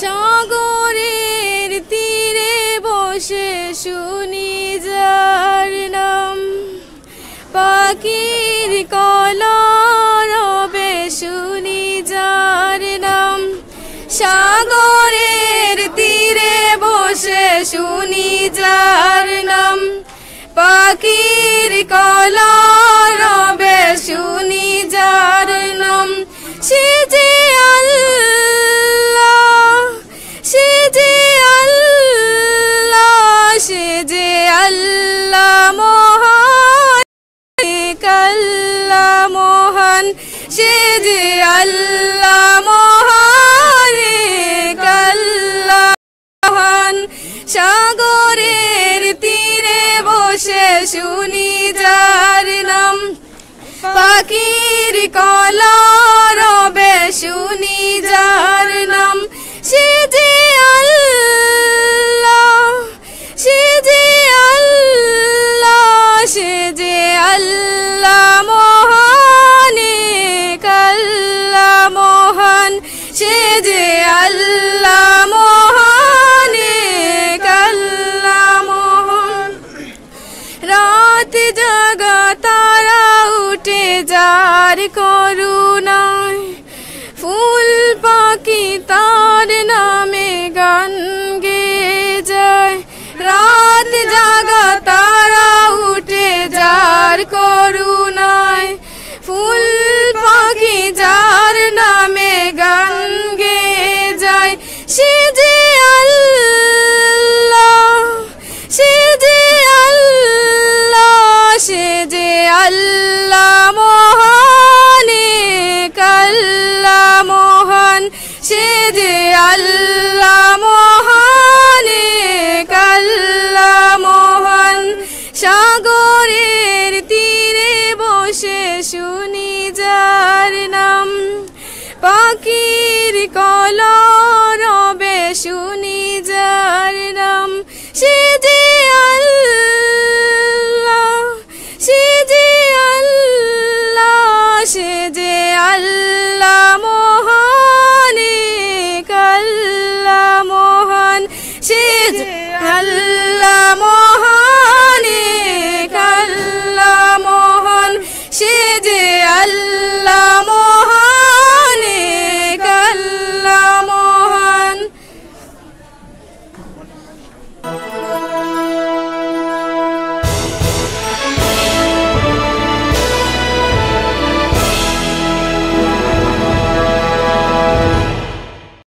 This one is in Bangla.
সাগরের তীরে বসে শুনি যার নাম। পাখির কলরবে শুনি যার নাম। সাগরের তীরে বসে শুনি যার নাম। পাখির কলা কাল্লা মোহন, সে যে আল্লাহ মহান কাল্লা মোহন। সাগরের তীরে বসে শুনি যার নাম। পাখি করু ফকির কল রবে শুনি যার নাম সিজি আল্লাহ সিজি আল্লাহ সে আল্লাহ।